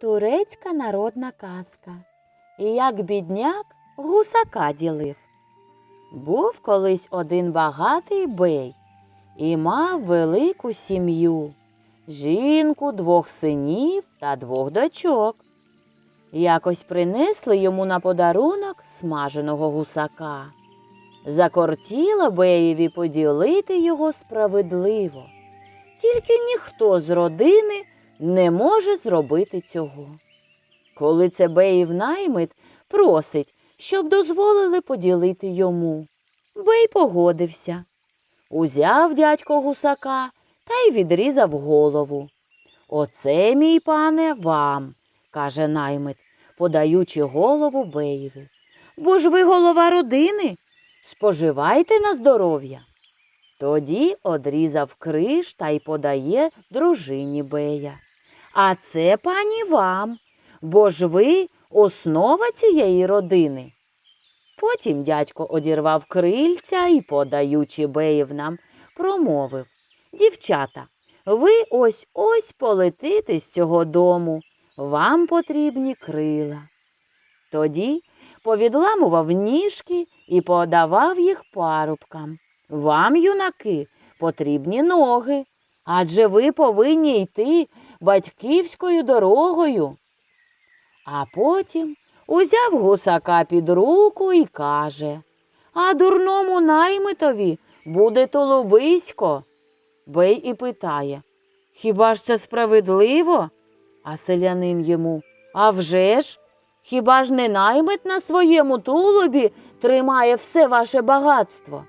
Турецька народна казка. І як бідняк гусака ділив. Був колись один багатий бей і мав велику сім'ю, жінку, двох синів та двох дочок. Якось принесли йому на подарунок смаженого гусака. Закортіло беєві поділити його справедливо. Тільки ніхто з родини не може зробити цього. Коли це Беїв наймит просить, щоб дозволили поділити йому. Бей погодився. Узяв дядько гусака та й відрізав голову. Оце, мій пане, вам, каже наймит, подаючи голову Беєві. Бо ж ви голова родини, споживайте на здоров'я. Тоді одрізав криш та й подає дружині Бея. А це пані вам, бо ж ви основа цієї родини. Потім дядько одірвав крильця і, подаючи Беїв нам, промовив Дівчата, ви ось ось полетите з цього дому. Вам потрібні крила. Тоді повідламував ніжки і подавав їх парубкам. Вам, юнаки, потрібні ноги, адже ви повинні йти батьківською дорогою. А потім узяв гусака під руку і каже А дурному наймитові буде толубисько. Бей і питає Хіба ж це справедливо? А селянин йому «А вже ж, Хіба ж не наймит на своєму тулубі тримає все ваше багатство?